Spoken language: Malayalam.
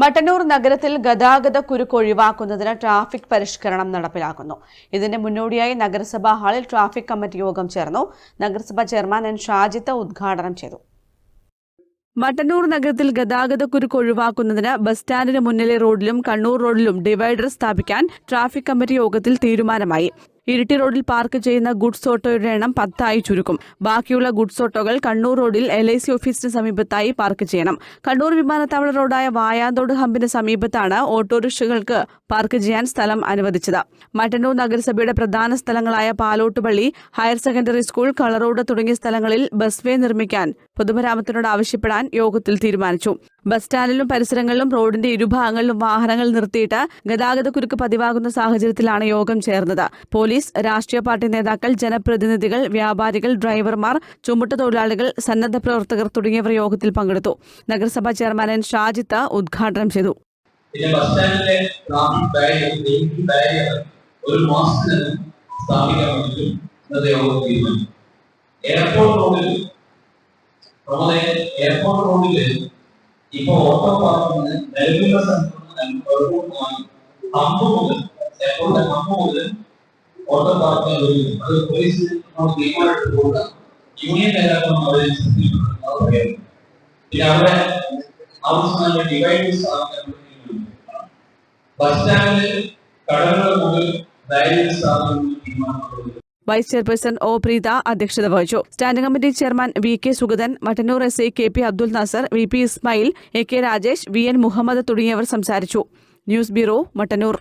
മട്ടന്നൂർ നഗരത്തിൽ ഗതാഗത കുരുക്ക് ഒഴിവാക്കുന്നതിന് ട്രാഫിക് പരിഷ്കരണം നടപ്പിലാക്കുന്നു. ഇതിന്റെ മുന്നോടിയായി നഗരസഭാ ഹാളിൽ ട്രാഫിക് കമ്മിറ്റി യോഗം ചേർന്നു. നഗരസഭാ ചെയർമാൻ എൻ. ഷാജിത്ത് ഉദ്ഘാടനം ചെയ്തു. മട്ടന്നൂർ നഗരത്തിൽ ഗതാഗത കുരുക്ക് ഒഴിവാക്കുന്നതിന് ബസ് സ്റ്റാൻഡിന് മുന്നിലെ റോഡിലും കണ്ണൂർ റോഡിലും ഡിവൈഡർ സ്ഥാപിക്കാൻ ട്രാഫിക് കമ്മിറ്റി യോഗത്തിൽ തീരുമാനമായി. ഇരിട്ടി റോഡിൽ പാർക്ക് ചെയ്യുന്ന ഗുഡ്സ് ഓട്ടോയുടെ എണ്ണം പത്തായി ചുരുക്കും. ബാക്കിയുള്ള ഗുഡ്സ് ഓട്ടോകൾ കണ്ണൂർ റോഡിൽ എൽ ഐ സി ഓഫീസിന് സമീപത്തായി പാർക്ക് ചെയ്യണം. കണ്ണൂർ വിമാനത്താവള റോഡായ വായാന്തോട് ഹമ്പിന് സമീപത്താണ് ഓട്ടോറിക്ഷകൾക്ക് പാർക്ക് ചെയ്യാൻ സ്ഥലം അനുവദിച്ചത്. മട്ടന്നൂർ നഗരസഭയുടെ പ്രധാന സ്ഥലങ്ങളായ Palottupalli higher secondary school Kalarode തുടങ്ങിയ സ്ഥലങ്ങളിൽ ബസ് വേ നിർമ്മിക്കാൻ പൊതുമരാമത്തിനോട് ആവശ്യപ്പെടാൻ യോഗത്തിൽ തീരുമാനിച്ചു. ബസ് സ്റ്റാൻഡിലും പരിസരങ്ങളിലും റോഡിന്റെ ഇരുഭാഗങ്ങളിലും വാഹനങ്ങൾ നിർത്തിയിട്ട് ഗതാഗത കുരുക്ക് പതിവാകുന്ന സാഹചര്യത്തിലാണ് യോഗം ചേർന്നത്. പോലീസ് രാഷ്ട്രീയ പാർട്ടി നേതാക്കൾ ജനപ്രതിനിധികൾ വ്യാപാരികൾ ഡ്രൈവർമാർ ചുമട്ടുതൊഴിലാളികൾ സന്നദ്ധ പ്രവർത്തകർ തുടങ്ങിയവർ യോഗത്തിൽ പങ്കെടുത്തു. നഗരസഭാ ചെയർമാൻ എൻ ഷാജിത്ത് ഉദ്ഘാടനം ചെയ്തു. പിന്നെ ബസ് സ്റ്റാൻഡിലെ ട്രാഫിക് ബാരിയർ ബാരിയർ ഒരു മാസത്തിനകം സ്ഥാപിക്കാൻ ഇന്നത്തെ യോഗം തീരുമാനിച്ചു. എയർപോർട്ട് റോഡിൽ നമ്മുടെ എയർപോർട്ട് റോഡിൽ ഇപ്പൊ ഓട്ടോ പാർക്കിന് സ്ഥലത്തുനിന്ന് ഹമ്പ് മുതൽ എയർപോർട്ടിന്റെ ഹമ്പ് മുതൽ ഓട്ടോ പാർക്കിന് ഒരുങ്ങും അത് പോലീസ് തീരുമാനമെടുത്ത് കൊടുക്കുക യൂണിയൻ നേതാക്കളും അവരെ പറയാം പിന്നെ അവിടെ ആവശ്യമായ ഡിവൈഡ് സ്ഥാപിക്കാൻ പറ്റും ബസ് സ്റ്റാൻഡിൽ കടകളുടെ മുകളിൽ ബാരിയർ സ്ഥാപിക്കുന്ന തീരുമാനമെടുത്തു വൈസ് ചെയർപേഴ്സൺ ഒ പ്രീത അധ്യക്ഷത വഹിച്ചു. Standing committee chairman V K Sugathan Mattannur S I K P Abdul Nasar V P Ismail A K Rajesh V N Muhammad തുടങ്ങിയവർ സംസാരിച്ചു. News bureau Mattannur.